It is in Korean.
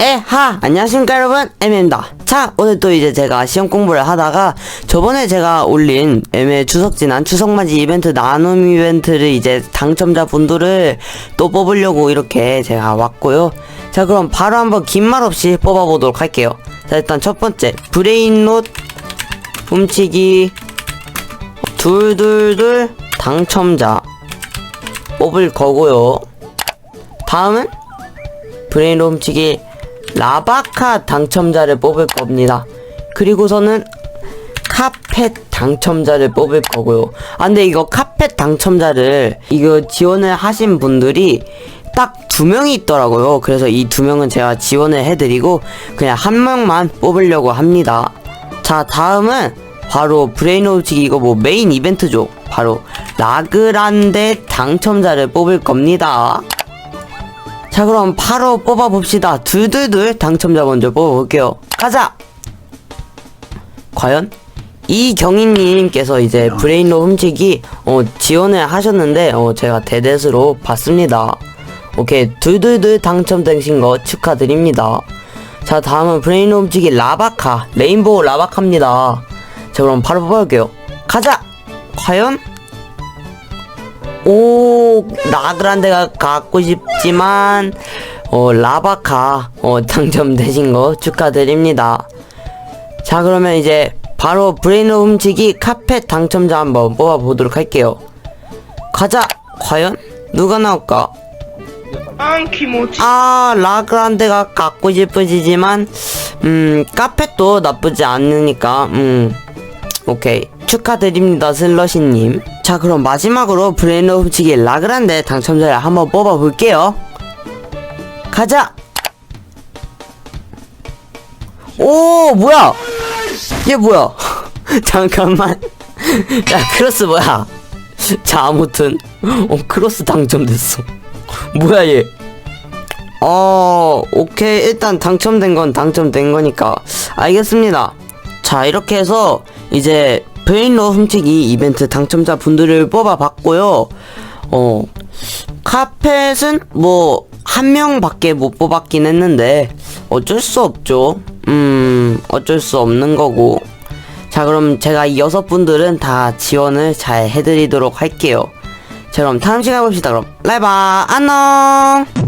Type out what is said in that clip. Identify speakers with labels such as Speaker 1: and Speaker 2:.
Speaker 1: 에하. 안녕하십니까 여러분. 에미입니다. 자 오늘 또 이제 제가 시험 공부를 하다가 저번에 제가 올린 에미 추석 지난 추석맞이 이벤트 나눔 이벤트를 이제 당첨자 분들을 또 뽑으려고 이렇게 제가 왔고요. 자 그럼 바로 한번 긴 말 없이 뽑아보도록 할게요. 자 일단 첫 번째. 브레인롯 훔치기. 둘둘둘. 당첨자. 뽑을 거고요. 다음은 브레인로 훔치기 라바카 당첨자를 뽑을 겁니다. 그리고서는 카펫 당첨자를 뽑을 거고요. 아 근데 이거 카펫 당첨자를 이거 지원을 하신 분들이 딱 두 명이 있더라고요. 그래서 이 두 명은 제가 지원을 해드리고 그냥 한 명만 뽑으려고 합니다. 자 다음은 바로 브레인 훔치기 이거 뭐 메인 이벤트죠. 바로 라그란데 당첨자를 뽑을 겁니다. 자 그럼 바로 뽑아봅시다. 둘둘둘 당첨자 먼저 뽑아볼게요. 가자! 과연? 이경희님께서 이제 브레인로 훔치기 어, 지원을 하셨는데 어, 제가 대댓으로 봤습니다. 오케이. 둘둘둘 당첨되신 거 축하드립니다. 자 다음은 브레인로 훔치기 라바카 레인보우 라바카입니다. 자 그럼 바로 뽑아볼게요. 가자! 과연 오 라그란데가 갖고 싶지만 어 라바카 어 당첨되신 거 축하드립니다. 자 그러면 이제 바로 브레인로 훔치기 카펫 당첨자 한번 뽑아 보도록 할게요. 가자. 과연 누가 나올까? 아 라그란데가 갖고 싶으시지만 음 카펫도 나쁘지 않으니까 음 오케이 축하드립니다 슬러시님. 자 그럼 마지막으로 브레인로 훔치기 라그란데 당첨자를 한번 뽑아볼게요. 가자! 오 뭐야? 얘 뭐야? 잠깐만. 야 크로스 뭐야? 자 아무튼. 어 크로스 당첨됐어. 뭐야 얘? 어, 오케이. 일단 당첨된 건 당첨된 거니까. 알겠습니다. 자, 이렇게 해서 이제 브레인로 훔치기 이벤트 당첨자 분들을 뽑아봤고요. 어, 카펫은 뭐, 한 명밖에 못 뽑았긴 했는데, 어쩔 수 없죠. 음, 어쩔 수 없는 거고. 자, 그럼 제가 이 여섯 분들은 다 지원을 잘 해드리도록 할게요. 자, 그럼 다음 시간에 봅시다. 그럼, 라이바, 안녕!